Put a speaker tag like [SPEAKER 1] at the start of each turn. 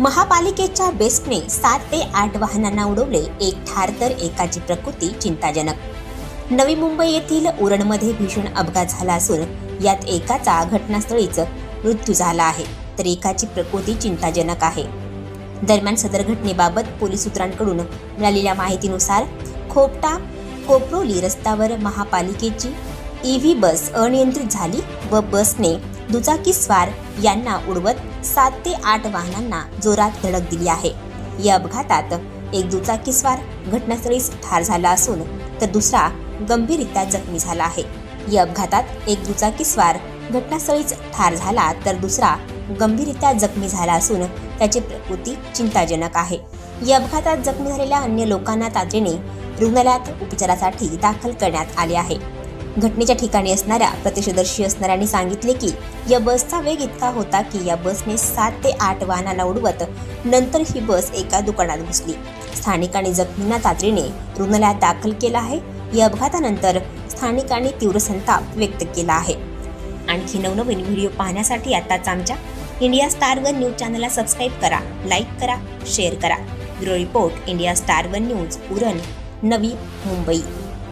[SPEAKER 1] महापालिकेच्या बेस्टने सात ते आठ वाहनांना उडवले एक ठार तर एकाची प्रकृती चिंताजनक. नवी मुंबई येथील उरणमध्ये भीषण अपघात झाला असून यात एकाचा घटनास्थळीच मृत्यू झाला आहे तर एकाची प्रकृती चिंताजनक आहे. दरम्यान सदर घटनेबाबत पोलीस सूत्रांकडून मिळालेल्या माहितीनुसार खोपटा कोपरोली रस्त्यावर महापालिकेची ई व्ही बस अनियंत्रित झाली व बसने दुचाकीस्वार यांना उडवत सात ते आठ वाहनांना जोरात धडक दिली आहे. या अपघातात एक दुचाकीस्वार घटनास्थळीच ठार झाला असून तर दुसरा गंभीररित्या जखमी झाला आहे. या अपघातात एक दुचाकीस्वार घटनास्थळीच ठार झाला तर दुसरा गंभीररित्या जखमी झाला असून त्याची प्रकृती चिंताजनक आहे. या अपघातात जखमी झालेल्या अन्य लोकांना तातडीने रुग्णालयात उपचारासाठी दाखल करण्यात आले आहे. घटनेच्या ठिकाणी असणाऱ्या प्रत्यक्षदर्शी असणाऱ्यांनी सांगितले की या बसचा वेग इतका होता की या बसने सात ते आठ वाहनाला उडवत नंतर ही बस एका दुकानात घुसली. स्थानिकांनी जखमींना तातडीने रुग्णालयात दाखल केला आहे. या अपघातानंतर स्थानिकांनी तीव्र संताप व्यक्त केला आहे. आणखी नवनवीन व्हिडिओ पाहण्यासाठी आताच आमच्या इंडिया स्टार वन न्यूज चॅनलला सबस्क्राईब करा लाईक करा शेअर करा. Bureau report India star one news Uran Navi Mumbai.